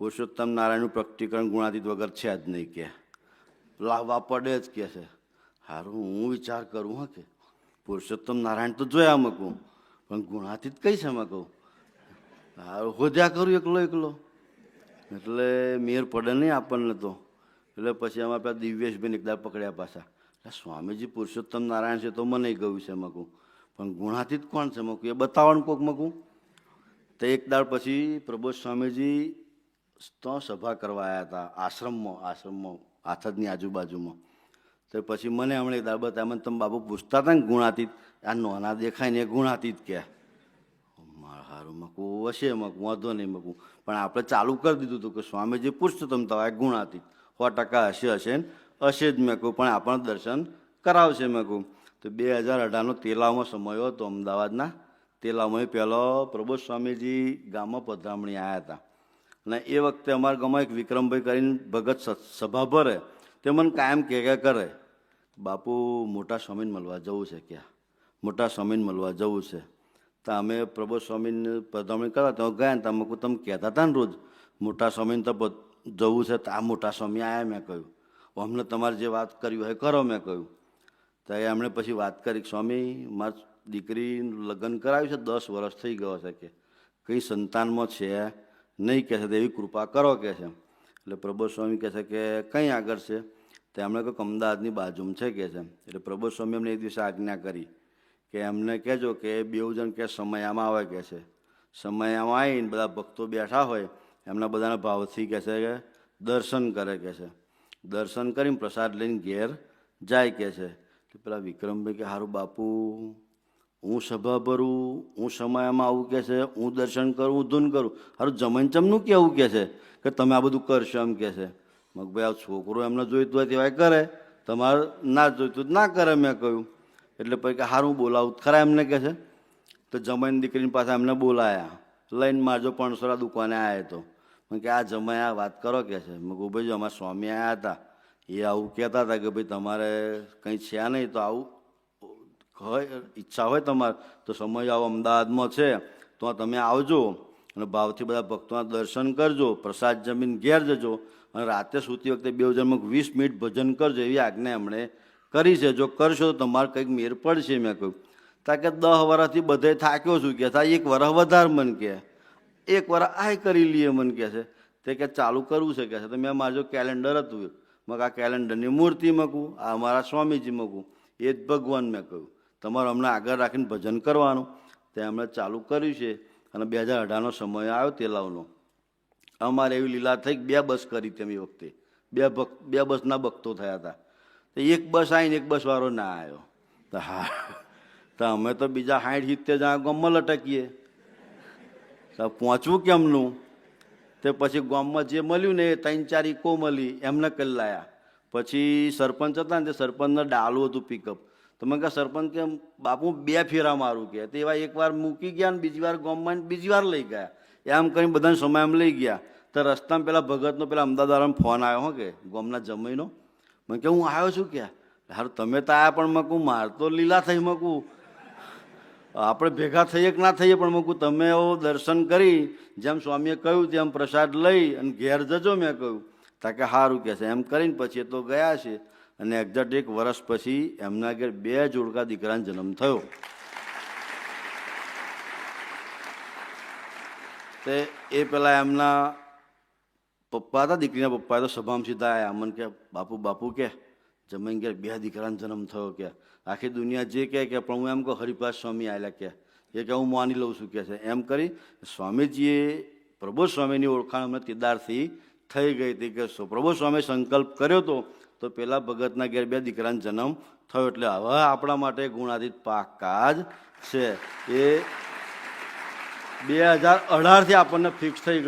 પુરુષોત્તમ નારાયણનું પ્રકટીકરણ ગુણાતીત વગર છે જ નહીં કે. લાવવા પડે જ કે છે. સારું હું વિચાર કરું હા કે. પુરુષોત્તમ નારાયણ તો જોયા મકું, પણ ગુણાતીત કઈ છે મકું? સારું હોદ્યા કરું એકલો એકલો. એટલે મેર પડે નહીં આપણને તો. એટલે પછી અમારા પેલા દિવ્યેશભાઈને એકદાર પકડ્યા પાછા. એટલે સ્વામીજી, પુરુષોત્તમ નારાયણ છે તો મને ગયું છે મકું. પણ ગુણાતીત કોણ છે મકું? એ બતાવવાનું કોક મકું? તો એક દાળ પછી પ્રબોધ સ્વામીજી તો સભા કરવા આવ્યા હતા, આશ્રમમાં આશ્રમમાં, આથદની આજુબાજુમાં. તો પછી મને હમણાં દાબત મને તમે બાબુ પૂછતા હતા ને ગુણાતીત? આ નોના દેખાય ને એ ગુણાતીત કે. મારા સારું મકું હશે મકું વાંધો નહીં મકું પણ આપણે ચાલુ કરી દીધું હતું કે સ્વામીજી પૂછતો તમે તમારે ગુણાતીત. સો ટકા હશે હશે ને? હશે જ મેં કહું, પણ આપણને દર્શન કરાવશે મેં કહું. તો બે હજાર અઢારનો તેલાવમાં સમય હતો અમદાવાદના. તેલાવમાં પહેલો પ્રબોધ સ્વામીજી ગામમાં પધરામણી આવ્યા હતા. અને એ વખતે અમારા ગામમાં એક વિક્રમભાઈ કરીને ભગત સભા ભરે. તે મને કાયમ કે કે કરે, બાપુ, મોટા સ્વામીને મળવા જવું છે ક્યાં? મોટા સ્વામીને મળવા જવું છે. તો અમે પ્રભો સ્વામીને પધરામણી કરવા તો ગયા ને તમે તમે કહેતા હતા ને રોજ, મોટા સ્વામીને તો જવું છે તો આ મોટા સ્વામી આવ્યા મેં કહ્યું. અમને તમારે જે વાત કરી હોય કરો મેં કહ્યું. તો એ એમણે પછી વાત કરી, સ્વામી, મારી દીકરી લગ્ન કરાવ્યું છે, દસ વર્ષ થઈ ગયો છે કે. કંઈ સંતાનમાં છે? નહીં કહે છે એવી કૃપા કરો કે છે. એટલે પ્રબોધ સ્વામી કહે છે કે કંઈ આગળ છે? તો એમણે કહ્યું અમદાવાદની બાજુમાં છે કે છે. એટલે પ્રબોધ સ્વામી એમને એક દિવસે આજ્ઞા કરી કે એમને કહેજો કે બેઉ જણ કે સમયામાં આવે કહે છે. સમયામાં આવીને બધા ભક્તો બેઠા હોય, એમના બધાના ભાવથી કહે છે કે દર્શન કરે કહે છે. દર્શન કરીને પ્રસાદ લઈને ઘેર જાય કે છે. પેલા વિક્રમભાઈ કે સારું બાપુ હું સભા ભરું, હું સમયમાં આવું કહે છે, હું દર્શન કરું, હું ધૂન કરું. હારું જમણ ચમનું કેવું કહે છે કે તમે આ બધું કરશો એમ કહે છે. મગભાઈ આ છોકરો એમને જોઈતું હોય તેવાય કરે. તમારે ના જોઈતું ના કરે, મેં કહ્યું. એટલે પછી કે, હારું બોલાવું. ખરા એમને કહે છે? તો જમાઈની દીકરીની પાસે એમને બોલાયા. લઈને મારજો પણસોરા દુકાને આવ્યા તો. મેં કે આ જમાઈ, આ વાત કરો કે છે? મેં કહું ભાઈ અમારા સ્વામી આવ્યા હતા, એ આવું કહેતા હતા કે, ભાઈ, તમારે કંઈ છે નહીં તો આવું. હોય, ઈચ્છા હોય તમારે, તો સમય આવો અમદાવાદમાં છે, તો તમે આવજો અને ભાવથી બધા ભક્તોના દર્શન કરજો, પ્રસાદ જમીન ઘેર જજો અને રાતે સૂતી વખતે બે હજારમાં વીસ મિનિટ ભજન કરજો એવી આજ્ઞા એમણે કરી છે. જો કરશો તો તમારે કંઈક મેર પડશે, મેં કહ્યું. તા કે દહ વર્ષથી બધે થાક્યો છું કે થાય એક વરસ વધારે મન કે. એક વાર આ કરી લઈએ મન કહે છે. તે કે ચાલુ કરવું છે, કે છે. તો મેં મારું કેલેન્ડર હતું. મગ આ કેલેન્ડરની મૂર્તિ મૂકું, આ અમારા સ્વામીજી મૂકું. એ જ ભગવાન મેં કહ્યું. તમારે હમણાં આગળ રાખીને ભજન કરવાનું. તે એમણે ચાલુ કર્યું છે અને બે હજાર અઢારનો સમય આવ્યો તેલાવનો. અમારે એવી લીલા થઈ બે બસ કરી તેમ વખતે. બે ભક્ત બે બસના ભક્તો થયા હતા. તો એક બસ આવીને એક બસવાળો ના આવ્યો. તો હા, તો અમે તો બીજા સાઠ સિત્તેર જણા ગામમાં લટકીએ. તો પહોંચવું કેમનું? તે પછી ગામમાં જે મળ્યું ને એ ત્રણ ચાર ઇકો મળી, એમને કરી લાયા. પછી સરપંચ હતા ને તે સરપંચને ડાલું હતું પિકઅપ તો મેં કહે સરપંચ કે, બાપુ, બે ફેરા મારું કે. તે એવા એકવાર મૂકી ગયા ને બીજી વાર ગોમમાં બીજી વાર લઈ ગયા. એમ કરીને બધાને સમય એમ લઈ ગયા. તો રસ્તામાં પેલા ભગતનો પેલા અમદાવાદ ફોન આવ્યો, હો કે, ગોમના જમીનો. મેં કે હું આવ્યો છું ક્યાં હારું તમે તો આવ્યા પણ મકું, માર તો લીલા થઈ મકું. આપણે ભેગા થઈએ કે ના થઈએ, પણ મૂકું, તમે એવો દર્શન કરી. જેમ સ્વામીએ કહ્યું, તેમ પ્રસાદ લઈ અને ઘેર જજો, મેં કહ્યું. તાકે સારું કહે છે. એમ કરીને પછી એ તો ગયા છે. અને એક્ઝેક્ટ એક વર્ષ પછી એમના ઘેર બે જોડકા દીકરાનો જન્મ થયો. તે એ પેલા એમના પપ્પા હતા, દીકરીના પપ્પા તો સભામાં સીધા આવ્યા અમન કે, બાપુ બાપુ કે, જમીન ઘેર બે દીકરાનો જન્મ થયો કે. આખી દુનિયા જે કહે કે, પણ હું એમ કહું હરિપાસ સ્વામી આવેલા કે. એ કે, હું માની લઉં છું કે છે. એમ કરી સ્વામીજીએ પ્રભુ સ્વામીની ઓળખાણ અમને તેદારથી થઈ ગઈ હતી કે પ્રભુ સ્વામી સંકલ્પ કર્યો હતો તો પેલા ભગતના ઘેર બે દીકરાનો જન્મ થયો એટલે હવે આપણા માટે ગુણાતીત પાકા જ છે. એ બે હજાર અઢારથી આપણને ફિક્સ થઈ ગયું.